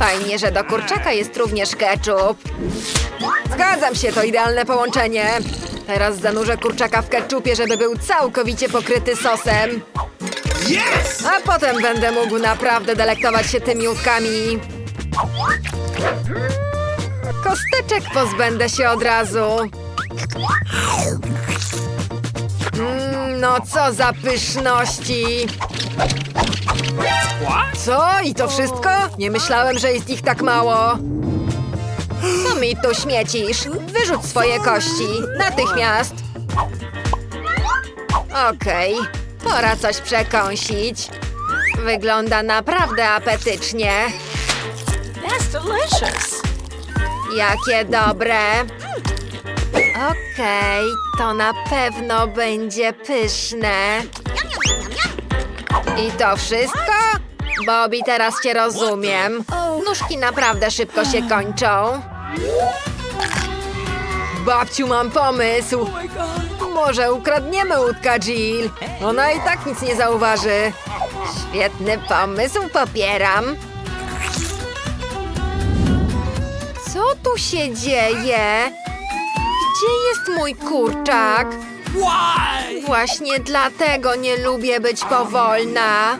Fajnie, że do kurczaka jest również ketchup. Zgadzam się, to idealne połączenie. Teraz zanurzę kurczaka w ketchupie, żeby był całkowicie pokryty sosem. A potem będę mógł naprawdę delektować się tymi łódkami. Kosteczek pozbędę się od razu. Mm, no co za pyszności! Co? I to wszystko? Nie myślałem, że jest ich tak mało. Co mi tu śmiecisz? Wyrzuć swoje kości. Natychmiast. Okej, pora coś przekąsić. Wygląda naprawdę apetycznie. That's delicious. Jakie dobre. Okej, to na pewno będzie pyszne. I to wszystko? Bobby, teraz cię rozumiem. Nóżki naprawdę szybko się kończą. Babciu, mam pomysł. Może ukradniemy łódka Jill? Ona i tak nic nie zauważy. Świetny pomysł, popieram. Co tu się dzieje? Gdzie jest mój kurczak? Właśnie dlatego nie lubię być powolna.